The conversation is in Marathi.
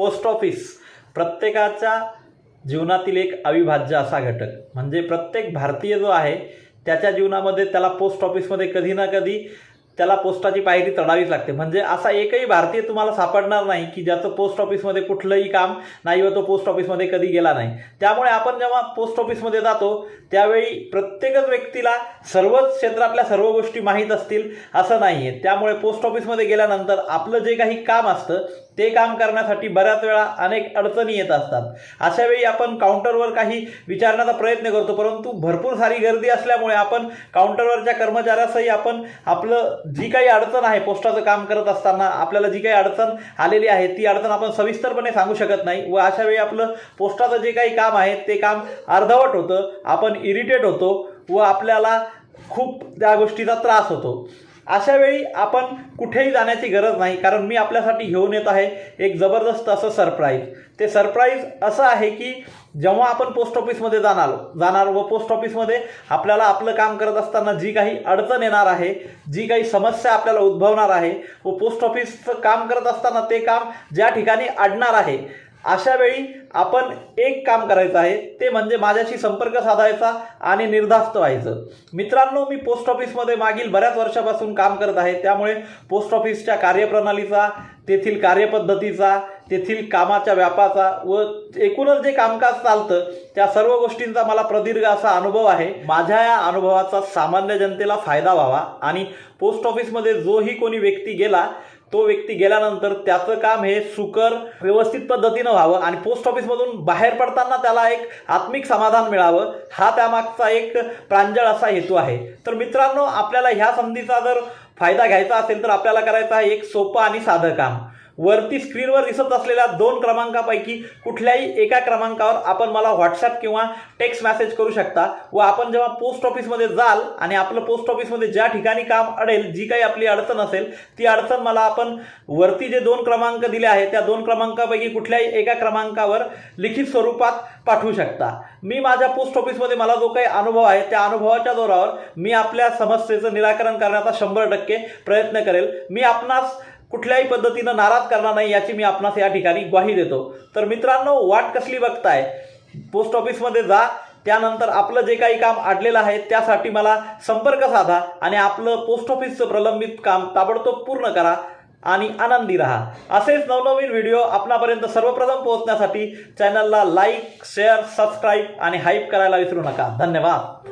पोस्ट ऑफिस प्रत्येकाच्या जीवनातील एक अविभाज्य असा घटक. म्हणजे प्रत्येक भारतीय जो आहे त्याच्या जीवनामध्ये त्याला पोस्ट ऑफिसमध्ये कधी ना कधी त्याला पोस्टाची पायरी चढावीच लागते. म्हणजे असा एकही भारतीय तुम्हाला सापडणार नाही की ज्याचं पोस्ट ऑफिसमध्ये कुठलंही काम नाही व तो पोस्ट ऑफिसमध्ये कधी गेला नाही. त्यामुळे आपण जेव्हा पोस्ट ऑफिसमध्ये जातो त्यावेळी प्रत्येकच व्यक्तीला सर्वच क्षेत्रातल्या सर्व गोष्टी माहीत असतील असं नाही आहे त्यामुळे पोस्ट ऑफिसमध्ये गेल्यानंतर आपलं जे काही काम असतं ते काम करण्यासाठी बऱ्याच वेळा अनेक अडचणी येत असतात. अशा वेळी आपण काउंटरवर काही विचारण्याचा प्रयत्न करतो परंतु भरपूर सारी गर्दी असल्यामुळे आपण काउंटरवरच्या कर्मचाऱ्यासही आपण आपलं जी काही अडचण आहे पोस्टाचं काम करत असताना आपल्याला जी काही अडचण आलेली आहे ती अडचण आपण सविस्तरपणे सांगू शकत नाही व अशा वेळी आपलं पोस्टाचं जे काही काम आहे ते काम अर्धवट होतं आपण इरिटेट होतो व आपल्याला खूप त्या गोष्टीचा त्रास होतो. अशा वेळी आपण कुठेही जाण्याची गरज नाही कारण मी आपल्यासाठी घेऊन येत आहे एक जबरदस्त असं सरप्राईज ते सरप्राईज असं आहे की जेव्हा आपण पोस्ट ऑफिसमध्ये जाणार जाणार व पोस्ट ऑफिसमध्ये आपल्याला आपलं काम करत असताना जी काही अडचण येणार आहे जी काही समस्या आपल्याला उद्भवणार आहे व पोस्ट ऑफिसचं काम करत असताना ते काम ज्या ठिकाणी अडणार आहे अशा वेळी आपण एक काम करायचं आहे ते म्हणजे माझ्याशी संपर्क साधायचा आणि निर्धास्त व्हायचं. मित्रांनो मी पोस्ट ऑफिसमध्ये मागील बऱ्याच वर्षापासून काम करत आहे त्यामुळे पोस्ट ऑफिसच्या कार्यप्रणालीचा तेथील कार्यपद्धतीचा तेथील कामाच्या व्यापाचा व एकूणच जे कामकाज चालतं त्या सर्व गोष्टींचा मला प्रदीर्घ असा अनुभव आहे. माझ्या या अनुभवाचा सामान्य जनतेला फायदा व्हावा आणि पोस्ट ऑफिसमध्ये जोही कोणी व्यक्ती गेला तो व्यक्ती गेल्यानंतर त्याचं काम हे सुकर व्यवस्थित पद्धतीनं व्हावं आणि पोस्ट ऑफिसमधून बाहेर पडताना त्याला एक आत्मिक समाधान मिळावं हा त्यामागचा एक प्रांजळ असा हेतू आहे. तर मित्रांनो आपल्याला ह्या संधीचा जर फायदा घ्यायचा असेल तर आपल्याला करायचा आहे एक सोपं आणि साधं काम. वरती स्क्रीनवर दिसत असलेल्या दोन क्रमांकापैकी कुठल्याही एका क्रमांकावर आपण मला व्हॉट्सॲप किंवा टेक्स्ट मेसेज करू शकता व आपण जेव्हा पोस्ट ऑफिसमध्ये जाल आणि आपलं पोस्ट ऑफिसमध्ये ज्या ठिकाणी काम अडेल जी काही आपली अडचण असेल ती अडचण मला आपण वरती जे दोन क्रमांक दिले आहेत त्या दोन क्रमांकापैकी कुठल्याही एका क्रमांकावर लिखित स्वरूपात पाठवू शकता. मी माझ्या पोस्ट ऑफिसमध्ये मला जो काही अनुभव आहे त्या अनुभवाच्या जोरावर मी आपल्या समस्येचं निराकरण करण्याचा शंभर टक्के प्रयत्न करेल. मी आपणास कुठल्याही पद्धतीनं नाराज करणार नाही याची मी आपणास या ठिकाणी ग्वाही देतो. तर मित्रांनो वाट कसली बघताय? पोस्ट ऑफिसमध्ये जा त्यानंतर आपलं जे काही काम अडलेलं आहे त्यासाठी मला संपर्क साधा आणि आपलं पोस्ट ऑफिसचं प्रलंबित काम ताबडतोब पूर्ण करा आणि आनंदी राहा. असेच नवनवीन व्हिडिओ आपणापर्यंत सर्वप्रथम पोहोचण्यासाठी चॅनलला लाईक शेअर सबस्क्राईब आणि हाईप करायला विसरू नका. धन्यवाद.